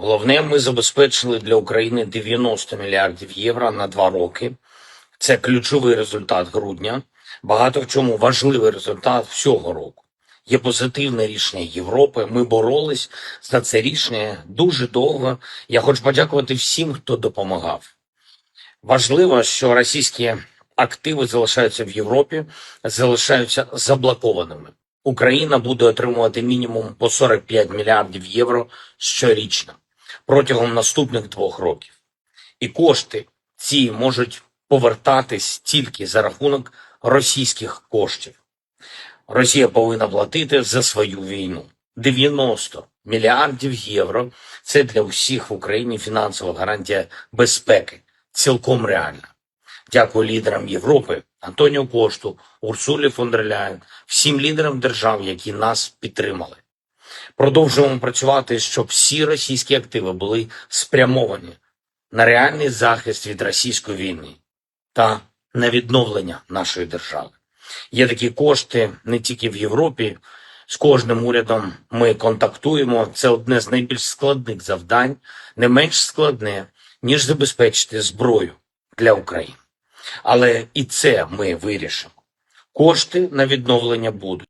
Головне, ми забезпечили для України 90 мільярдів євро на два роки. Це ключовий результат грудня. Багато в чому важливий результат всього року. Є позитивне рішення Європи. Ми боролись за це рішення дуже довго. Я хочу подякувати всім, хто допомагав. Важливо, що російські активи залишаються в Європі, залишаються заблокованими. Україна буде отримувати мінімум по 45 мільярдів євро щорічно протягом наступних двох років. І кошти ці можуть повертатись тільки за рахунок російських коштів. Росія повинна платити за свою війну. 90 мільярдів євро це для усіх в Україні фінансова гарантія безпеки, цілком реальна. Дякую лідерам Європи, Антоніо Кошту, Урсулі фон дер Ляєн, всім лідерам держав, які нас підтримали. Продовжуємо працювати, щоб всі російські активи були спрямовані на реальний захист від російської війни та на відновлення нашої держави. Є такі кошти не тільки в Європі. З кожним урядом ми контактуємо. Це одне з найбільш складних завдань, не менш складне, ніж забезпечити зброю для України. Але і це ми вирішимо. Кошти на відновлення будуть.